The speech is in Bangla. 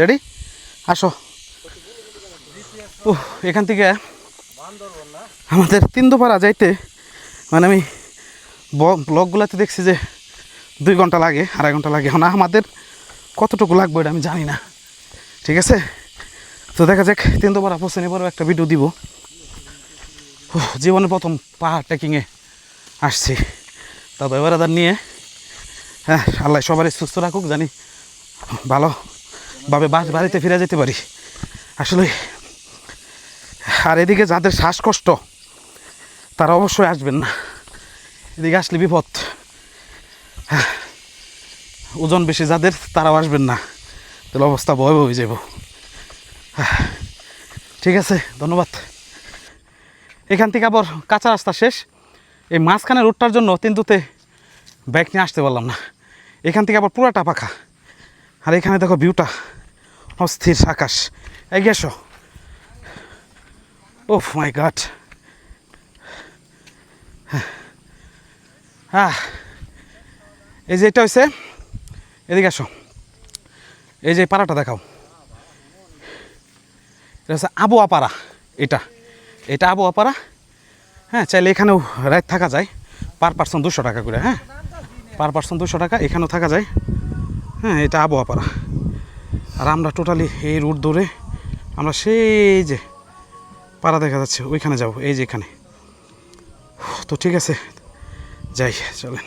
রেডি আসো। ও এখান থেকে আমাদের তিন তিনদোপাড়া যাইতে মানে আমি ব্লগগুলোতে দেখছি যে দুই ঘণ্টা লাগে, আড়াই ঘণ্টা লাগে। এখন আমাদের কতটুকু লাগবে এটা আমি জানি না। ঠিক আছে? তো দেখা যাক তিন তিনদোপাড়া পৌঁছে নেবার একটা ভিডিও দিব। জীবনে প্রথম পাহাড় ট্রেকিংয়ে আসছি। দাদা এবার আদার নিয়ে হ্যাঁ আল্লাহ সবারই সুস্থ রাখুক, জানি ভালোভাবে বাস বাড়িতে ফিরে যেতে পারি। আসলে আর এদিকে যাদের শ্বাসকষ্ট তারা অবশ্যই আসবেন না। এদিকে আসলে বিপদ। হ্যাঁ, ওজন বেশি যাদের তারাও আসবেন না। তাহলে অবস্থা ভয় হয়ে যাব হ্যাঁ, ঠিক আছে ধন্যবাদ। এখান থেকে আবার কাঁচা রাস্তা শেষ। এই মাঝখানে রোডটার জন্য তিনতুতে ব্যাগ নিয়ে আসতে পারলাম না। এখান থেকে আবার পুরাটা পাখা আর এখানে দেখো ভিউটা অস্থির আকাশ। এগিয়ে এসো। ও মাই গাড হ্যাঁ। এই যে এটা হয়েছে এদিকে আসো। এই যে পাড়াটা দেখাও। এটা হচ্ছে আবহাওয়া পাড়া, এটা। এটা আবহাওয়া পাড়া। হ্যাঁ চাইলে এখানেও রাত থাকা যায়। পার পার্সন দুশো টাকা করে হ্যাঁ। পার পার্সন দুশো টাকা, এখানেও থাকা যায়। হ্যাঁ এটা আবহাওয়া পাড়া আর আমরা টোটালি এই রুট ধরে আমরা সেই যে পাড়া দেখা যাচ্ছে, ওইখানে যাব, এই যে এখানে। তো ঠিক আছে, যাই, চলেন।